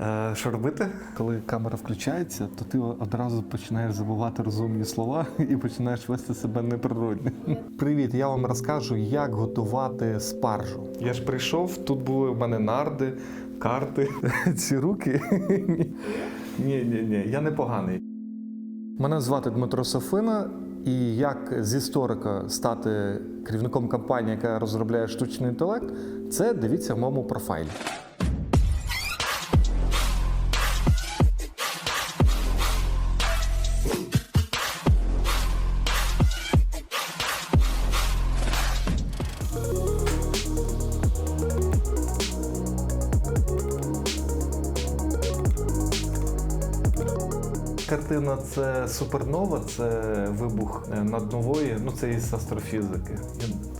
Е, що робити? Коли камера включається, то ти одразу починаєш забувати розумні слова і починаєш вести себе неприродно. Привіт, я вам розкажу, як готувати спаржу. Я ж прийшов, тут були в мене нарди, карти. Ці руки. Ні, ні, ні, я не поганий. Мене звати Дмитро Софина, і як з історика стати керівником компанії, яка розробляє штучний інтелект, це дивіться в моєму профайлі. Картина це супернова, це вибух над наднової, ну це із астрофізики.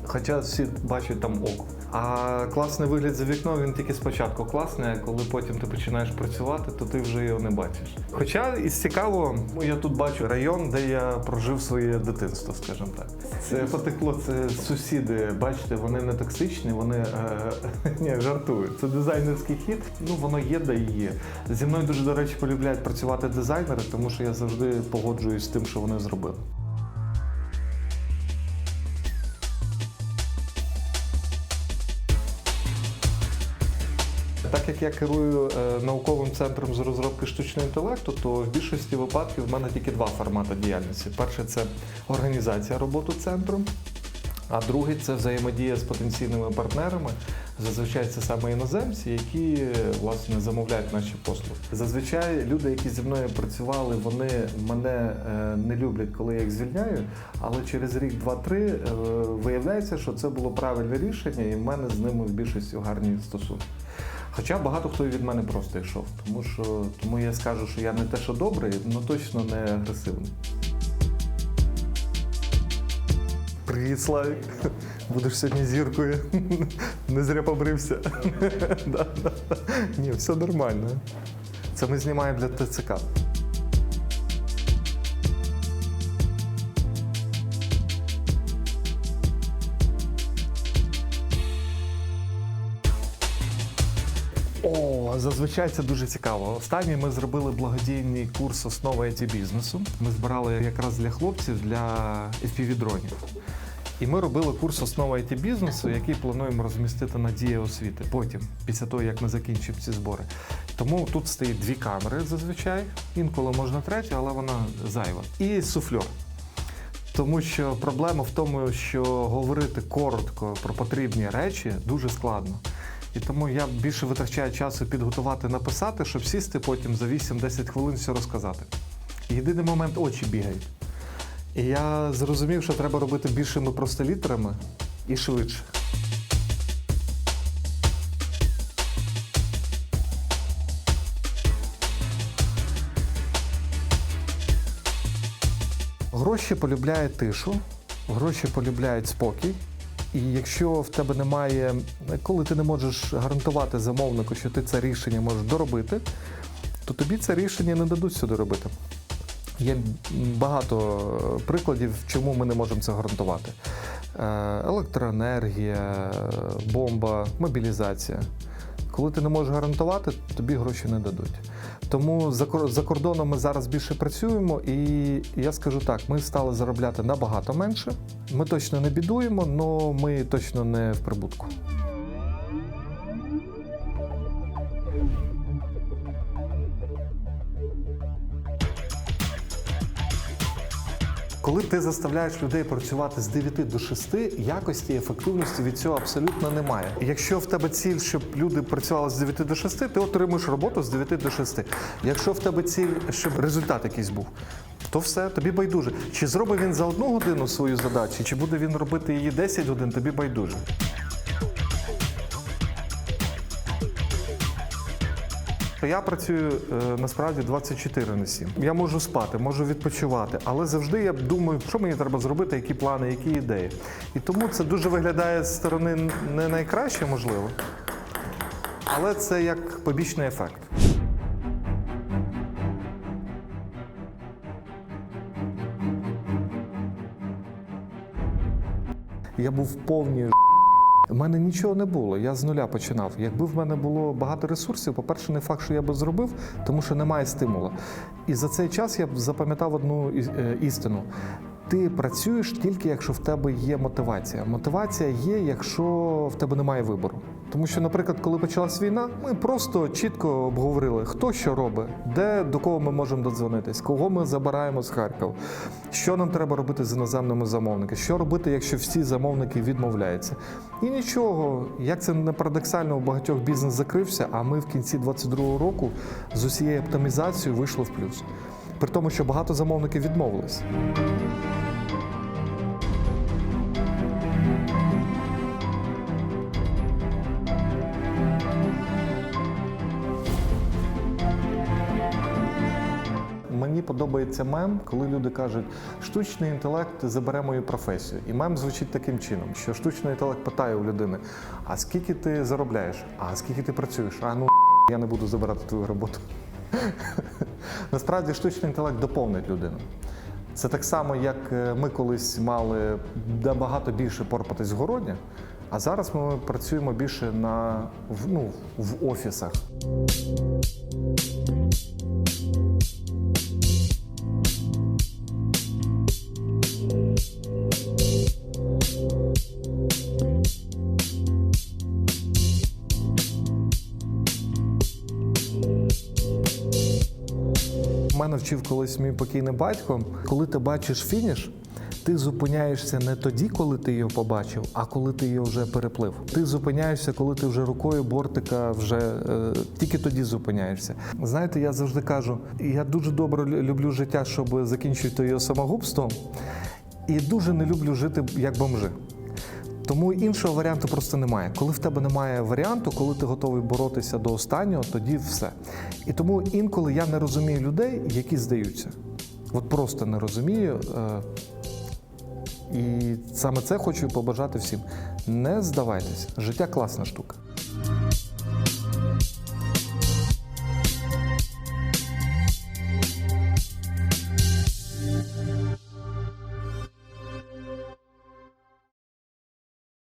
Хоча всі бачать там око. А класний вигляд за вікном він тільки спочатку класний, а коли потім ти починаєш працювати, то ти вже його не бачиш. Хоча із цікавого, ну, я тут бачу район, де я прожив своє дитинство, скажімо так. Це потекло, це сусіди, бачите, вони не токсичні, вони е, ні, жартують. Це дизайнерський хід. Ну воно є, де і є. Зі мною дуже, до речі, полюбляють працювати дизайнери, тому що я завжди погоджуюсь з тим, що вони зробили. Так як я керую е, науковим центром з розробки штучного інтелекту, то в більшості випадків в мене тільки два формати діяльності. Перше це організація роботи центру, а другий це взаємодія з потенційними партнерами. Зазвичай це саме іноземці, які власне замовляють наші послуги. Зазвичай люди, які зі мною працювали, вони мене е, не люблять, коли я їх звільняю. Але через рік, два-три е, виявляється, що це було правильне рішення, і в мене з ними в більшості гарні стосунки. Хоча багато хто від мене просто йшов, тому що тому я скажу, що я не те, що добрий, але точно не агресивний. Привіт, Славік. Будеш сьогодні зіркою. Не зря побрився. Ні, все нормально. Це ми знімаємо для ТЦК. О, зазвичай це дуже цікаво. Останній ми зробили благодійний курс основи it бізнесу. Ми збирали якраз для хлопців для FPV-дронів. І ми робили курс основа it бізнесу, який плануємо розмістити на дія освіти потім, після того як ми закінчимо ці збори. Тому тут стоїть дві камери зазвичай, інколи можна третя, але вона зайва. І суфльор. Тому що проблема в тому, що говорити коротко про потрібні речі дуже складно. І тому я більше витрачаю часу підготувати, написати, щоб сісти потім за 8-10 хвилин все розказати. Єдиний момент очі бігають. І я зрозумів, що треба робити більшими простолітерами і швидше. Гроші полюбляють тишу, гроші полюбляють спокій. І якщо в тебе немає, коли ти не можеш гарантувати замовнику, що ти це рішення можеш доробити, то тобі це рішення не дадуть сюди робити. Є багато прикладів, чому ми не можемо це гарантувати. Е, Електроенергія, бомба, мобілізація. Коли ти не можеш гарантувати, тобі гроші не дадуть. Тому за кордоном ми зараз більше працюємо, і я скажу так: ми стали заробляти набагато менше. Ми точно не бідуємо, але ми точно не в прибутку. Коли ти заставляєш людей працювати з 9 до 6, якості і ефективності від цього абсолютно немає. Якщо в тебе ціль, щоб люди працювали з 9 до 6, ти отримуєш роботу з 9 до 6. Якщо в тебе ціль, щоб результат якийсь був, то все, тобі байдуже. Чи зробить він за одну годину свою задачу, чи буде він робити її 10 годин, тобі байдуже. Я працюю е, насправді 24 на 7. Я можу спати, можу відпочивати, але завжди я думаю, що мені треба зробити, які плани, які ідеї. І тому це дуже виглядає з сторони не найкраще, можливо, але це як побічний ефект. Я був повні У мене нічого не було, я з нуля починав. Якби в мене було багато ресурсів, по-перше, не факт, що я би зробив, тому що немає стимулу. І за цей час я б запам'ятав одну е, істину. Ти працюєш тільки якщо в тебе є мотивація. Мотивація є, якщо в тебе немає вибору. Тому що, наприклад, коли почалась війна, ми просто чітко обговорили, хто що робить, де до кого ми можемо додзвонитись, кого ми забираємо з Харкова, що нам треба робити з іноземними замовниками, що робити, якщо всі замовники відмовляються. І нічого, як це не парадоксально, у багатьох бізнес закрився, а ми в кінці 22-го року з усією оптимізацією вийшли в плюс. При тому, що багато замовників відмовились. Мені подобається мем, коли люди кажуть, штучний інтелект забере мою професію. І мем звучить таким чином, що штучний інтелект питає у людини: а скільки ти заробляєш? А скільки ти працюєш? А ну я не буду забирати твою роботу. Насправді штучний інтелект доповнить людину. Це так само, як е, ми колись мали набагато більше порпатись в городі, а зараз ми працюємо більше на, ну, в офісах. Мене вчив колись мій покійний батько. Коли ти бачиш фініш, ти зупиняєшся не тоді, коли ти його побачив, а коли ти його вже переплив. Ти зупиняєшся, коли ти вже рукою бортика вже е, тільки тоді зупиняєшся. Знаєте, я завжди кажу, я дуже добре люблю життя, щоб закінчити його самогубством, і дуже не люблю жити як бомжи. Тому іншого варіанту просто немає. Коли в тебе немає варіанту, коли ти готовий боротися до останнього, тоді все. І тому інколи я не розумію людей, які здаються. От просто не розумію. е, І саме це хочу побажати всім. Не здавайтесь. Життя класна штука.